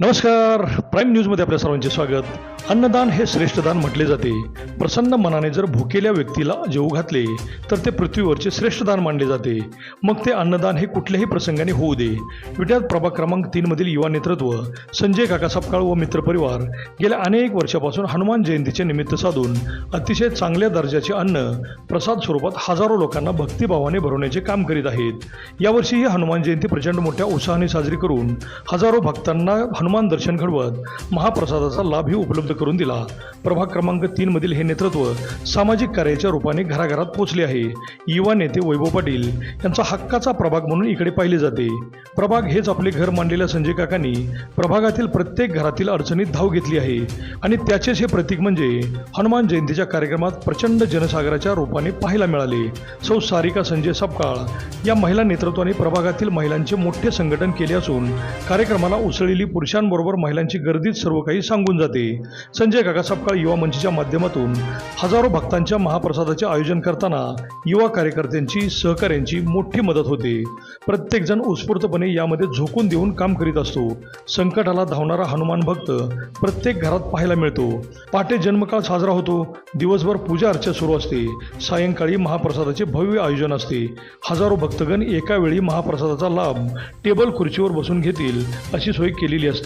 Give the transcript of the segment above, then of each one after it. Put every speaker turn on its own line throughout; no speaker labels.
नमस्कार. प्राईम न्यूजमध्ये आपल्या सर्वांचे स्वागत. अन्नदान हे श्रेष्ठ दान म्हटले जाते. प्रसन्न मनाने जर भुकेल्या व्यक्तीला जेऊ घातले तर ते पृथ्वीवरचे श्रेष्ठ दान मानले जाते. मग ते अन्नदान हे कुठल्याही प्रसंगाने होऊ दे. विट्यात प्रभाग क्रमांक तीनमधील युवा नेतृत्व संजय काका सपकाळ व मित्रपरिवार गेल्या अनेक वर्षापासून हनुमान जयंतीचे निमित्त साधून अतिशय चांगल्या दर्जाचे अन्न प्रसाद स्वरूपात हजारो लोकांना भक्तिभावाने भरवण्याचे काम करीत आहेत. यावर्षी ही हनुमान जयंती प्रचंड मोठ्या उत्साहाने साजरी करून हजारो भक्तांना हनुमान दर्शन घडवत महाप्रसादाचा लाभही उपलब्ध करून दिला. प्रभाग क्रमांक तीन मधील हे नेतृत्व सामाजिक कार्याच्या रूपाने घराघरात पोहोचले आहे. युवा नेते वैभव पाटील यांचा हक्काचा प्रभाग म्हणून इकडे पाहिले जाते. प्रभाग हेच आपले घर मांडलेल्या संजय काकांनी प्रभागातील प्रत्येक घरातील अडचणीत धाव घेतली आहे. आणि त्याचेच हे प्रतीक म्हणजे हनुमान जयंतीच्या कार्यक्रमात प्रचंड जनसागराच्या रूपाने पाहायला मिळाले. सौ सारिका संजय सपकाळ या महिला नेतृत्वाने प्रभागातील महिलांचे मोठे संघटन केले असून कार्यक्रमाला उसळलेली पुरुष पुरुषांबरोबर महिलांची गर्दीच सर्व काही सांगून जाते. संजय काका सपकाळ युवा मंचच्या माध्यमातून हजारो भक्तांच्या महाप्रसादाचे आयोजन करताना युवा कार्यकर्त्यांची सहकाऱ्यांची मोठी मदत होते. प्रत्येकजण उत्स्फूर्तपणे यामध्ये झोकून देऊन काम करीत असतो. संकटाला धावणारा हनुमान भक्त प्रत्येक घरात पाहायला मिळतो. पहाटे जन्मकाळ साजरा होतो. दिवसभर पूजा अर्चा सुरू असते. सायंकाळी महाप्रसादाचे भव्य आयोजन असते. हजारो भक्तगण एका वेळी महाप्रसादाचा लाभ टेबल खुर्चीवर बसून घेतील अशी सोय केलेली असते.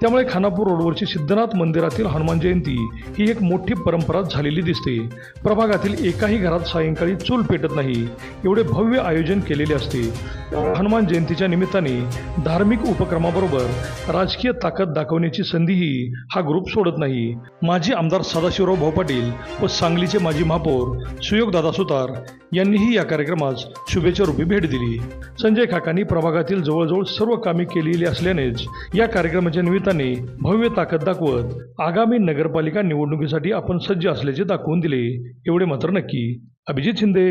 त्यामुळे खानापूर रोडवरची सिद्धनाथ मंदिरातील हनुमान जयंती ही एक मोठी परंपरा झालेली दिसते. प्रभागातील एकाही घरात सायंकाळी चूल पेटत नाही एवढे भव्य आयोजन केलेले असते. हनुमान जयंतीच्या निमित्ताने धार्मिक उपक्रमाबरोबर राजकीय ताकद दाखवण्याची संधीही हा ग्रुप सोडत नाही. माजी आमदार सदाशिवराव भाऊ पाटील व सांगलीचे माजी महापौर सुयोगदादा सुतार यांनीही या कार्यक्रमास शुभेच्छा रूपी भेट दिली. संजय काकांनी प्रभागातील जवळजवळ सर्व कामे केलेली असल्यानेच या कार्यक्रमाच्या म्हणजे निमित्ताने भव्य ताकद दाखवत आगामी नगरपालिका निवडणुकीसाठी आपण सज्ज असल्याचे दाखवून दिले. एवढे मात्र नक्की. Abhijit Shinde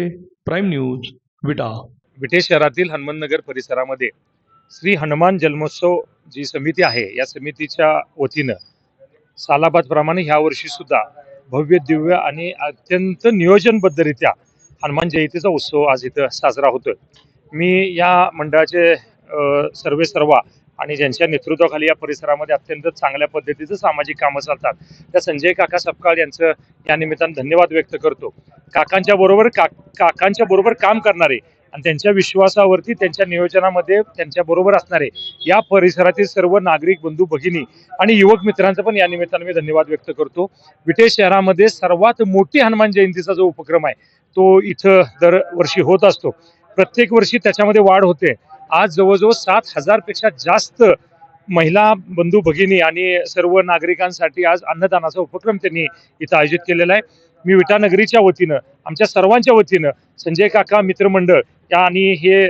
prime news Vita.
विटे शहरातील हनुमाननगर परिसरामध्ये श्री हनुमान जन्मोत्सव जी समिती आहे या समितीच्या वतीनं सालाबादप्रमाणे ह्या वर्षी सुद्धा भव्य दिव्य आणि अत्यंत नियोजनबद्धरित्या हनुमान जयंतीचा उत्सव आज इथं साजरा होतोय. मी या मंडळाचे सर्वे सर्वा आणि ज्यांच्या नेतृत्वाखाली या परिसरामध्ये अत्यंत चांगल्या पद्धतीचं सामाजिक कामं चालतात. त्या संजय काका सपकाळ यांचं या निमित्तानं धन्यवाद व्यक्त करतो. काकांच्या बरोबर का काकांच्या बरोबर काम करणारे आणि त्यांच्या विश्वासावरती त्यांच्या नियोजनामध्ये त्यांच्या बरोबर असणारे या परिसरातील सर्व नागरिक बंधू भगिनी आणि युवक मित्रांचा पण या निमित्तानं मी धन्यवाद व्यक्त करतो. विटे शहरामध्ये सर्वात मोठी हनुमान जयंतीचा जो उपक्रम आहे तो इथं दरवर्षी होत असतो. प्रत्येक वर्षी त्याच्यामध्ये वाढ होते. आज जवळजवळ सात हजारपेक्षा जास्त महिला बंधू भगिनी आणि सर्व नागरिकांसाठी आज अन्नदानाचा उपक्रम त्यांनी इथं आयोजित केलेला आहे. मी विटानगरीच्या वतीनं आमच्या सर्वांच्या वतीनं संजय काका मित्रमंडळ या आणि हे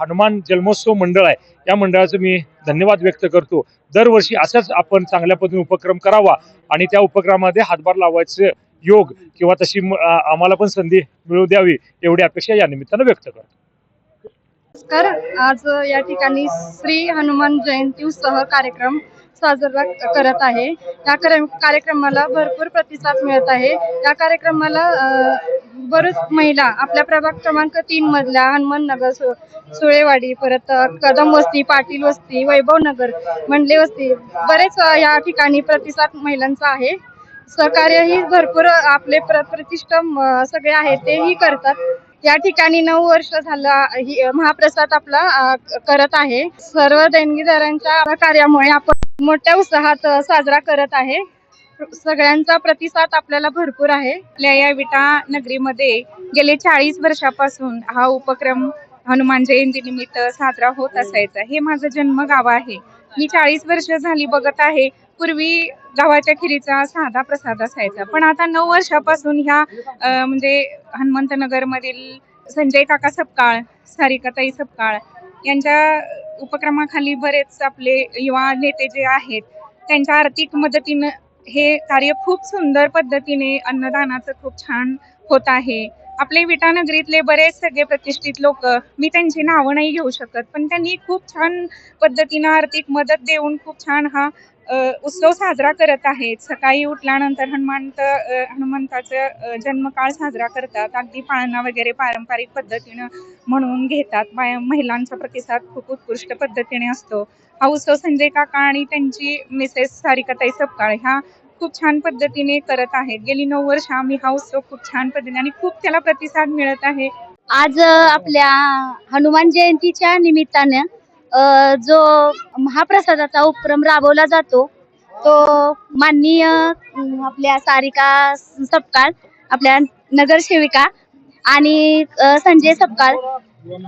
हनुमान जन्मोत्सव मंडळ आहे या मंडळाचं मी धन्यवाद व्यक्त करतो. दरवर्षी असाच आपण चांगल्या पद्धतीने उपक्रम करावा आणि त्या उपक्रमामध्ये हातभार लावायचं योग किंवा तशी आम्हाला पण संधी मिळू द्यावी एवढी अपेक्षा या निमित्तानं व्यक्त करतो.
नमस्कार. आज या ठिकाणी श्री हनुमान जयंती उत्सव कार्यक्रम साजरा करत आहे. या कार्यक्रमाला भरपूर प्रतिसाद मिळत आहे. या कार्यक्रमाला अ, बरेच महिला आपल्या प्रभाग क्रमांक तीन मधल्या हनुमान नगर सुळेवाडी परत कदम वस्ती पाटील वस्ती वैभव नगर मंडले वस्ती बरेच या ठिकाणी प्रतिसाद महिलांचा आहे. सहकार्यही भरपूर आपले प्र प्रतिष्ठा सगळे आहेत तेही करतात. या ठिकाणी नऊ वर्ष झालं ही महाप्रसाद आपला करत आहे. सर्व देणगीदारांच्या कार्यामुळे आपण मोठ्या उत्साहात साजरा करत आहे. सगळ्यांचा प्रतिसाद आपल्याला भरपूर आहे.
आपल्या या विटा नगरीमध्ये गेले चाळीस वर्षापासून हा उपक्रम हनुमान जयंती निमित्त साजरा होत असायचा. हे माझं जन्मगाव आहे. मी चाळीस वर्ष झाली बघत आहे. पूर्वी गावाच्या खिरीचा साधा प्रसाद असायचा. पण आता नऊ वर्षापासून ह्या म्हणजे हनुमंतनगर मधील संजय काका सपकाळ सारिकाताई सपकाळ यांच्या उपक्रमाखाली बरेच आपले युवा नेते जे आहेत त्यांच्या आर्थिक मदतीनं हे कार्य खूप सुंदर पद्धतीने अन्नदानाचं खूप छान होत आहे. आपले विटानगरीतले बरेच सगळे प्रतिष्ठित लोक. मी त्यांची नावं नाही घेऊ शकत पण त्यांनी खूप छान पद्धतीनं आर्थिक मदत देऊन खूप छान हा उत्सव साजरा करत आहेत. सकाळी उठल्यानंतर हनुमंत हनुमंताचा हनुमंताचं जन्मकाळ साजरा करतात. अगदी पाळणा वगैरे पारंपरिक पद्धतीनं म्हणून घेतात. महिलांचा प्रतिसाद खूप उत्कृष्ट पद्धतीने असतो. हा उत्सव संजय काका आणि त्यांची मिसेस सारिकाताई सपकाळ ह्या खूप छान पद्धतीने करत आहेत. गेली नऊ वर्ष आम्ही हा उत्सव खूप छान पद्धतीने आणि खूप त्याला प्रतिसाद मिळत आहे.
आज आपल्या हनुमान जयंतीच्या निमित्ताने जो महाप्रसादाचा उपक्रम राबवला जातो तो माननीय आपल्या सारिका सपकाळ आपल्या नगरसेविका आणि संजय सपकाळ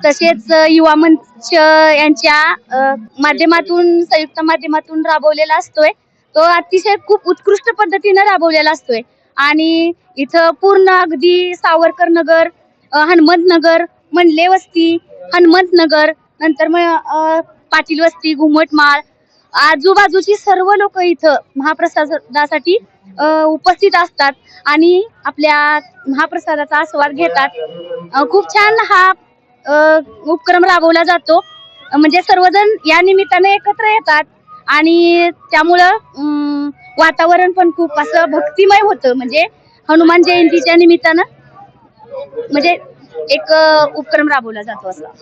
तसेच युवा मंच यांच्या माध्यमातून संयुक्त माध्यमातून राबवलेला असतोय. तो अतिशय खूप उत्कृष्ट पद्धतीने राबवलेला असतोय. आणि इथं पूर्ण अगदी सावरकर नगर हनुमंत नगर मंडले वस्ती हनुमंत नगर नंतर मग पाटील वस्ती घुमटमाळ आजूबाजूची सर्व लोक इथं महाप्रसादासाठी उपस्थित असतात आणि आपल्या महाप्रसादाचा आस्वाद घेतात. खूप छान हा उपक्रम राबवला जातो. म्हणजे सर्वजण या निमित्ताने एकत्र येतात. आणि त्यामुळं वातावरण पण खूप असं भक्तिमय होतं. म्हणजे हनुमान जयंतीच्या निमित्तानं म्हणजे एक उपक्रम राबवला जातो असा.